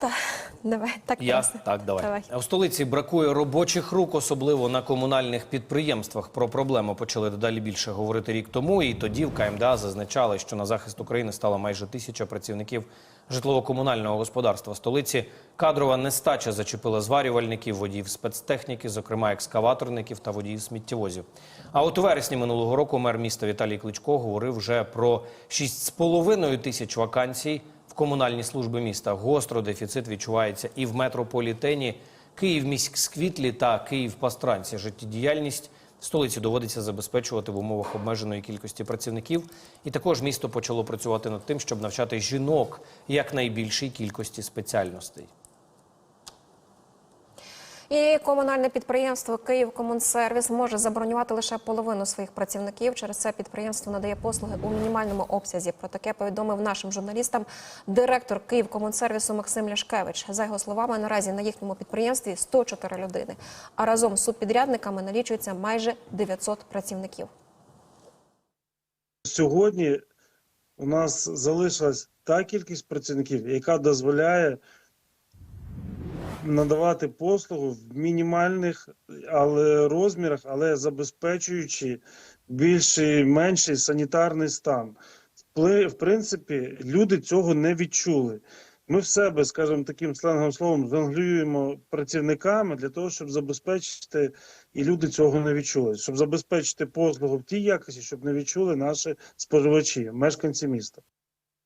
Та, давай, так Я просто. так, давай. Давай. У столиці бракує робочих рук, особливо на комунальних підприємствах. Про проблему почали дедалі більше говорити рік тому. І тоді в КМДА зазначали, що на захист України стало майже тисяча працівників житлово-комунального господарства столиці. Кадрова нестача зачепила зварювальників, водіїв спецтехніки, зокрема екскаваторників та водіїв сміттєвозів. А от у вересні минулого року мер міста Віталій Кличко говорив вже про 6,5 тисяч вакансій в комунальні служби міста. Гостро дефіцит відчувається і в метрополітені, Київ-міськсквітлі та Київ-Пастранці. Життєдіяльність столиці доводиться забезпечувати в умовах обмеженої кількості працівників. І також місто почало працювати над тим, щоб навчати жінок якнайбільшій кількості спеціальностей. І комунальне підприємство «Київкомунсервіс» може забронювати лише половину своїх працівників. Через це підприємство надає послуги у мінімальному обсязі. Про таке повідомив нашим журналістам директор «Київкомунсервісу» Максим Ляшкевич. За його словами, наразі на їхньому підприємстві 104 людини, а разом з субпідрядниками налічується майже 900 працівників. Сьогодні у нас залишилась та кількість працівників, яка дозволяє надавати послугу в мінімальних але розмірах, але забезпечуючи більший менший санітарний стан. В принципі, люди цього не відчули. Ми в себе, скажімо, таким сленговим словом, жонглюємо працівниками для того, щоб забезпечити, і люди цього не відчули, щоб забезпечити послугу в тій якості, щоб не відчули наші споживачі, мешканці міста.